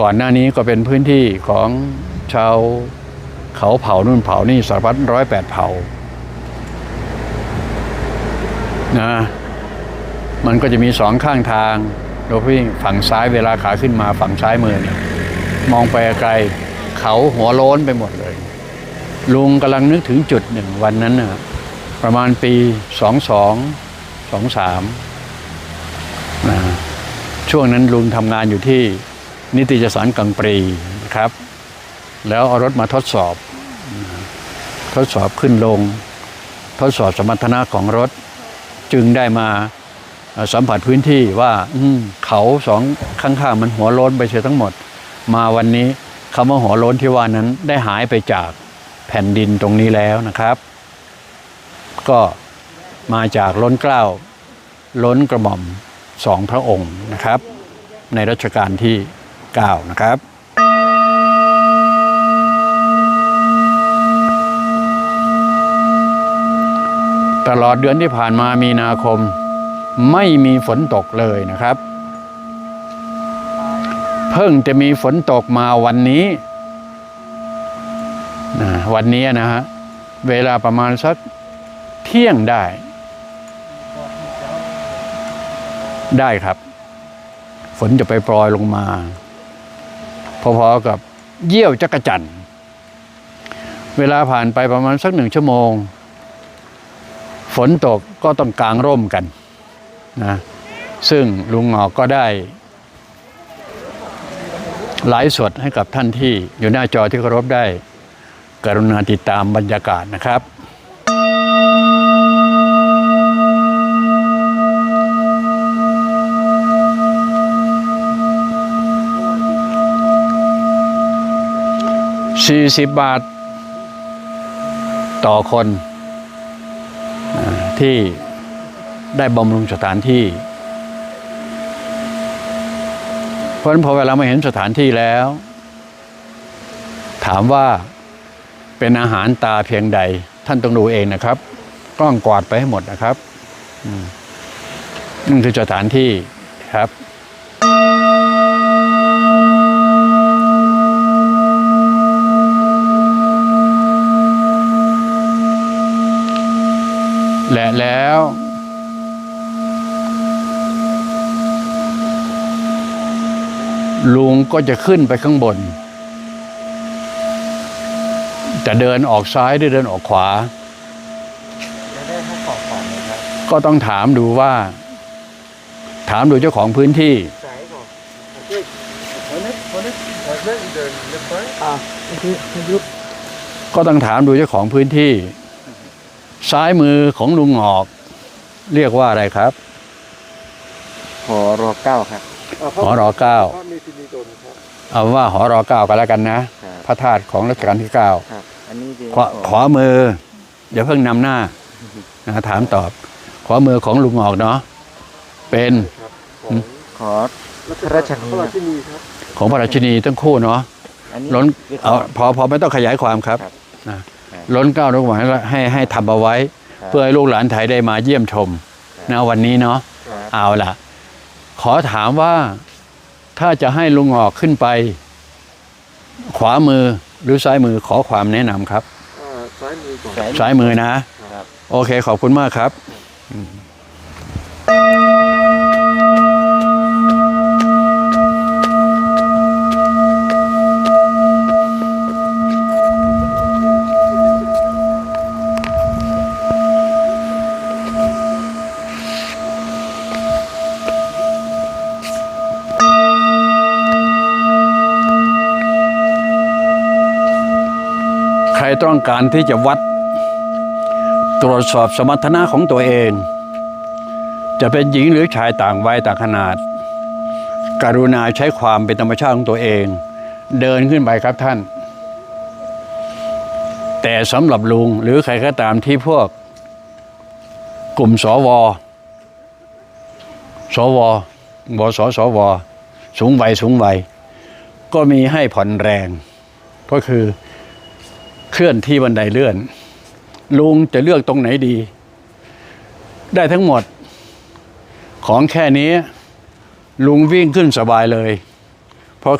ก่อนหน้านี้ก็เป็นพื้นที่ของชาวเขาเผานู่นเผานี่สารพัดร้อยแปดเผ่านะมันก็จะมีสองข้างทางโดยพี่ฝั่งซ้ายเวลาขาขึ้นมาฝั่งซ้ายมือเนี่ยมองไปไกลเขาหัวโล้นไปหมดเลย ลุงกำลังนึกถึงจุดหนึ่งวันนั้นนะประมาณปีสองสองสองสามนะช่วงนั้นลุงทำงานอยู่ที่ นิติสารกังปรีนะครับ แล้วเอารถมาทดสอบ ทดสอบขึ้นลง ทดสอบสมรรถนะของรถ จึงได้มาสัมผัสพื้นที่ว่าอืเขาสองข้างๆมันหัวโล้นไปเสียทั้งหมด มาวันนี้คำว่าหัวโล้นที่ว่านั้นได้หายไปจากแผ่นดินตรงนี้แล้วนะครับ ก็มาจากล้นเกล้า ล้นกระหม่อมสองพระองค์นะครับ ในรัชกาลที่ 9 นะครับตลอดเดือนที่ผ่านมามีนาคม ไม่มีฝนตกเลยนะครับ เพิ่งจะมีฝนตกมาวันนี้นะวันนี้นะฮะเวลาประมาณสักเที่ยงได้ ได้ครับ ฝนจะไปปลอยลงมา พอๆกับเยี่ยวจักรจันทร์เวลาผ่านไปประมาณสักหนึ่งชั่วโมง ฝนตกก็ต้องกางร่มกันนะซึ่งลุงหงอกก็ได้ไลฟ์สดให้กับท่านที่อยู่หน้าจอที่เคารพได้ กรุณาติดตามบรรยากาศนะครับ 40 บาท ต่อคนที่ได้บำรุงสถานที่ เพราะฉะนั้นพอเวลามาเห็นสถานที่แล้ว ถามว่าเป็นอาหารตาเพียงใด ท่านต้องดูเองนะครับ กล้องกวาดไปให้หมดนะครับนั่นคือสถานที่ครับ ละแล้ว ลุงก็จะขึ้นไปข้างบน จะเดินออกซ้ายหรือเดินออกขวาจะได้ให้ของขวัญนะครับก็ต้องถามดูว่า ถามดูเจ้าของพื้นที่สายบอกโอเคคนนี้คนนี้คนนี้เดินเล็บไปอ่าโอเคยุบก็ต้องถามดูเจ้าของพื้นที่ ซ้ายมือของลุงหงอก เรียกว่าอะไรครับหอรอเก้าครับหอรอเก้าพระมีพินีตนครับเอาว่าหอรอเก้ากันแล้วกันนะครับพระธาตุของรัชกาลที่เก้าครับอันนี้ดีขวาขวามือ เดี๋ยวเพิ่งนำหน้านะถามตอบขวามือของลุงหงอกเนาะเป็นขอพระราชนีพระราชินีครับของพระราชินีทั้งคู่เนาะอันนี้ล้นคือขเอาอพอพอไม่ต้องขยายความครับครับนะครับ ล้นเกล้าลูกหมายให้ให้ทำเอาไว้ครับเพื่อให้ลูกหลานไทยได้มาเยี่ยมชมครับนะวันนี้เนาะครับเอาล่ะ ขอถามว่าถ้าจะให้ลุงหงอกขึ้นไป ขวามือหรือซ้ายมือขอความแนะนำครับอ่าซ้ายมือก่อนซ้ายมือนะครับโอเคขอบคุณมากครับใค ต้องการที่จะวัด ตรวจสอบสมรรถนะของตัวเอง จะเป็นหญิงหรือชายต่างวัยต่างขนาด กรุณาใช้ความเป็นธรรมชาติของตัวเอง เดินขึ้นไปครับท่าน แต่สำหรับลุงหรือใครก็ตามที่พวก กลุ่มสวสวบสสว สูงวัยสูงวัย ก็มีให้ผ่อนแรง ก็คือ เคลื่อนที่บันไดเลื่อน ลุงจะเลือกตรงไหนดี ได้ทั้งหมด ของแค่นี้ ลุงวิ่งขึ้นสบายเลย เพราะ